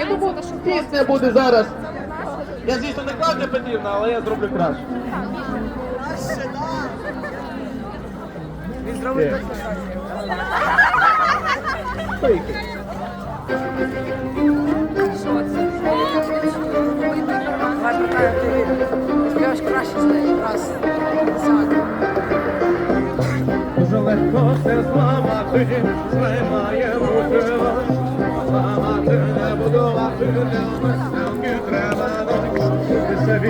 Я думаю, пісня буде зараз. Я, звісно, не Клавдія Петрівна, але я зроблю краще. Він зробить Так. Дуже легко все зламати, займає Keep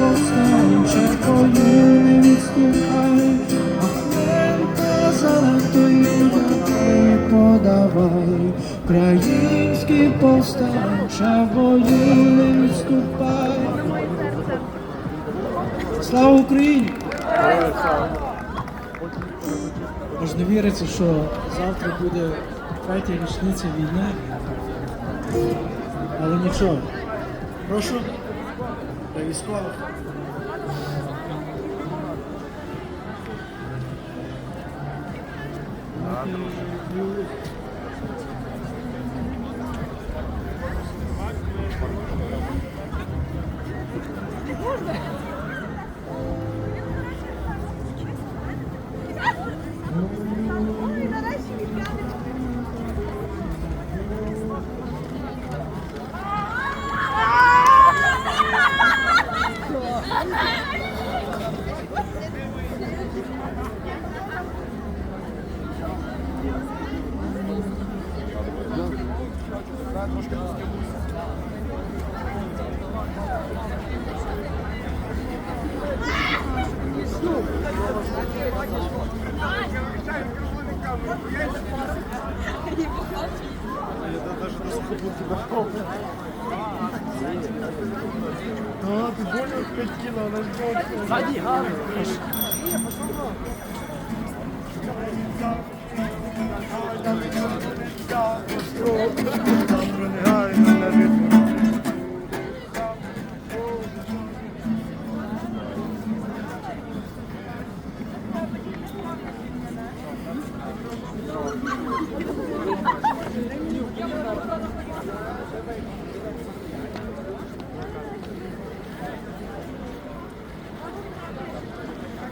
on standing, check you, it's too high. Український повстанча в бою не відступай. Слава Україні! Аж не віриться, що завтра буде третя річниця війни. Але нічого. Прошу до військових. Ben troszkę wszystkiego Да, ты более 5 кило, она не Сади, Гарри. Не, пошел.